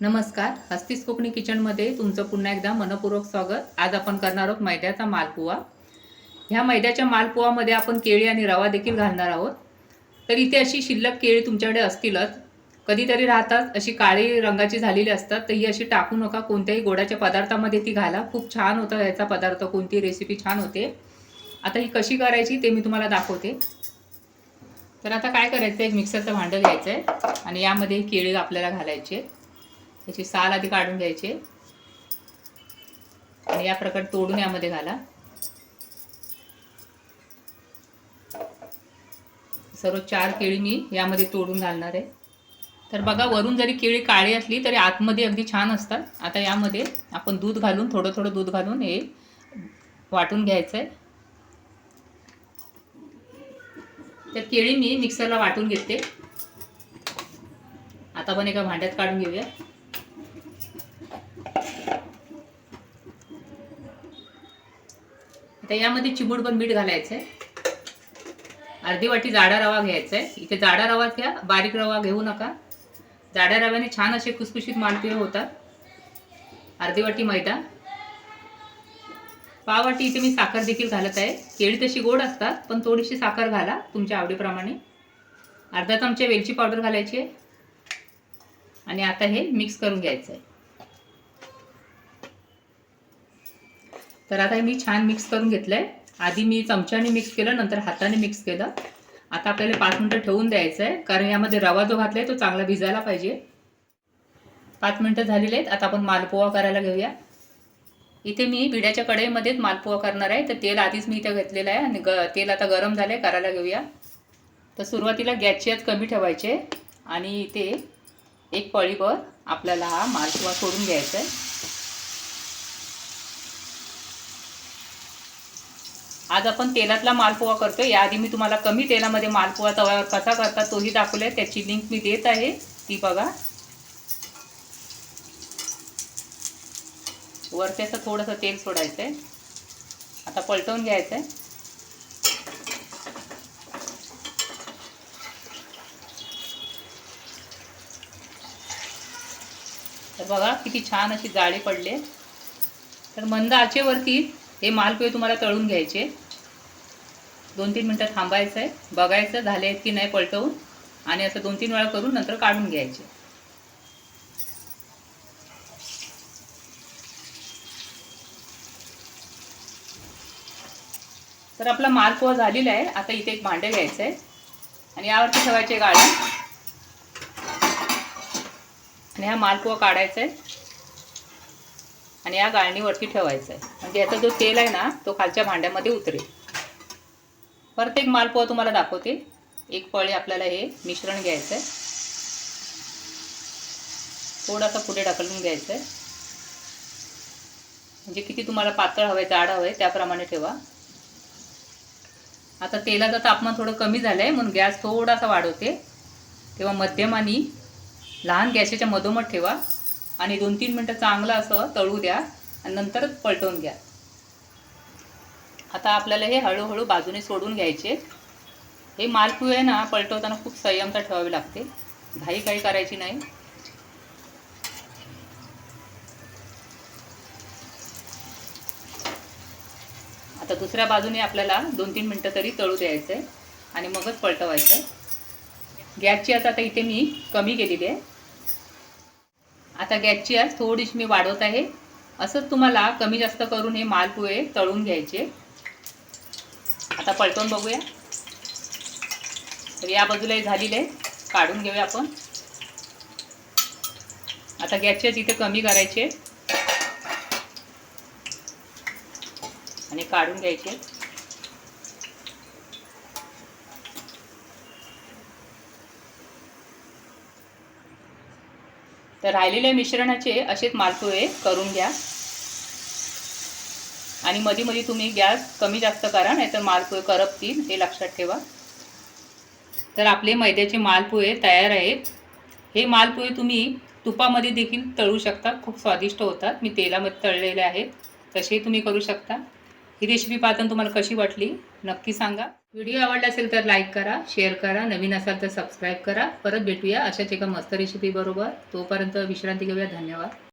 नमस्कार हस्तीस कोकणी किचनमध्ये तुमचं पुन्हा एकदा मनपूर्वक स्वागत. आज आपण करणार आहोत मैद्याचा मालपुवा. ह्या मैद्याच्या मालपुवामध्ये आपण केळी आणि रवा देखील घालणार आहोत. तर इथे अशी शिल्लक केळी तुमच्याकडे असतीलच. कधीतरी राहतात अशी काळी रंगाची झालेली असतात तर ही अशी टाकू नका. कोणत्याही गोडाच्या पदार्थामध्ये ती घाला. खूप छान होतं याचा पदार्थ. कोणती रेसिपी छान होते. आता ही कशी करायची ते मी तुम्हाला दाखवते. तर आता काय करायचं एक मिक्सरचं भांडं घ्यायचं आहे आणि यामध्ये केळी आपल्याला घालायचे त्याची साल आधी काढून घ्यायची. आणि या प्रकारे तोडून यामध्ये घाला. सर्व चार केळी मी यामध्ये तोडून घालणार आहे. तर बघा वरून जरी केळी काळी असली तरी आतमध्ये अगदी छान असतात. आता यामध्ये आपण दूध घालून थोडं थोडं दूध घालून हे वाटून घ्यायचं आहे तर केळी मी मिक्सरला वाटून घेते. आता पण एका भांड्यात काढून घेऊया. आता यामध्ये चिमूटभर मीठ घालायचं आहे अर्धी वाटी जाडा रवा घ्यायचा आहे इथे जाडा रवा घ्या बारीक रवा घेऊ नका. जाड्या रव्याने छान असे खुसखुशीत मालपुवे होतात. अर्धी वाटी मैदा. पाववाटी इथे मी साखर देखील घालत आहे. केळी तशी गोड असतात पण थोडीशी साखर घाला तुमच्या आवडीप्रमाणे. अर्धा चमचे वेलची पावडर घालायची आहे. आणि आता हे मिक्स करून घ्यायचं आहे तर आता हे मी छान मिक्स करून घेतलं आहे आधी मी चमच्याने मिक्स केलं नंतर हाताने मिक्स केलं. आता आपल्याला पाच मिनटं ठेवून द्यायचं आहे कारण यामध्ये रवा जो घातला आहे तो चांगला भिजायला पाहिजे. पाच मिनटं झालेले आहेत आता आपण मालपोहा करायला घेऊया. इथे मी बिड्याच्या कढईमध्येच मालपोहा करणार आहे तर तेल आधीच मी इथे घेतलेलं आहे आणि ग तेल आता गरम झालं आहे करायला घेऊया. तर सुरुवातीला गॅसची आज कमी ठेवायचे आणि इथे एक पळीवर आपल्याला हा मालपोहा सोडून घ्यायचा आहे आज आपण तेलातला मालपोहा करतो याआधी मी तुम्हाला कमी तेलामध्ये मालपोहा तव्यावर कसा करता तोही दाखवलाय. त्याची लिंक मी देत आहे. ती बघा. वरती असं थोडंसं तेल सोडायचं आहे आता पलटवून घ्यायचं आहे तर बघा किती छान अशी जाळी पडले. तर मंद आचेवरती हे मालपोहे तुम्हाला तळून घ्यायचे. दोन तीन मिनटं थांबायचं आहे बघायचं झाले आहेत की नाही पलटवून आणि असं दोन तीन वेळा करून नंतर काढून घ्यायचे. तर आपला मालपोहा झालेला आहे आता इथे एक भांडे घ्यायचं आहे आणि यावरती ठेवायचे गाळे. आणि हा मालपोहा काढायचा आहे आणि या गाळणीवरती ठेवायचं आहे म्हणजे याचा जो तेल आहे ना तो खालच्या भांड्यामध्ये उतरेल. परत एक मालपोहा तुम्हाला दाखवते एक पळी आपल्याला हे मिश्रण घ्यायचं आहे थोडासा पुढे ढकलून घ्यायचं आहे म्हणजे किती तुम्हाला पातळ हवं आहे जाड हवं आहे त्याप्रमाणे ठेवा. आता तेलाचं तापमान थोडं कमी झालं आहे म्हणून गॅस थोडासा वाढवते तेव्हा मध्यम आणि लहान गॅसेच्या मधोमध ठेवा. आणि दोन तीन मिनटं चांगलं असं तळू द्या. आणि नंतरच पलटवून घ्या. आता आपल्याला हे हळूहळू बाजूने सोडून घ्यायचे हे मालपुवे ना पलटवताना खूप संयमता ठेवावी लागते. घाई काही करायची नाही. आता दुसऱ्या बाजूने आपल्याला दोन तीन मिनटं तरी तळू द्यायचं आहे आणि मगच पलटवायचं. आहे गॅसची आता आता इथे मी कमी केलेली आहे. आता गॅसची आज थोडीशी मी वाढवत आहे. असंच तुम्हाला कमी जास्त करून हे मालपुहे तळून घ्यायचे. आता पलटून बघूया. तर या बाजूला झालेले आहे काढून घेऊया आपण. आता गॅसचे तिथे कमी करायचे आणि काढून घ्यायचे तर राहिलेल्या मिश्रणाचे असेच मालपोहे करून घ्या. आणि मध्ये मध्ये तुम्ही गॅस कमी जास्त करा नाहीतर मालपोहे करपतील हे लक्षात ठेवा. तर आपले मैद्याचे मालपोहे तयार आहेत. हे मालपोहे तुम्ही तुपामध्ये देखील तळू शकता खूप स्वादिष्ट होतात. मी तेलामध्ये तळलेले आहेत. तसेही तुम्ही करू शकता. ही रेसिपी पाहताना तुम्हाला कशी वाटली नक्की सांगा. व्हिडिओ आवडला असेल तर लाईक करा शेअर करा. नवीन असाल तर सबस्क्राईब करा. परत भेटूया अशाच एका मस्त रेसिपी बरोबर. तोपर्यंत विश्रांती घेऊया. धन्यवाद.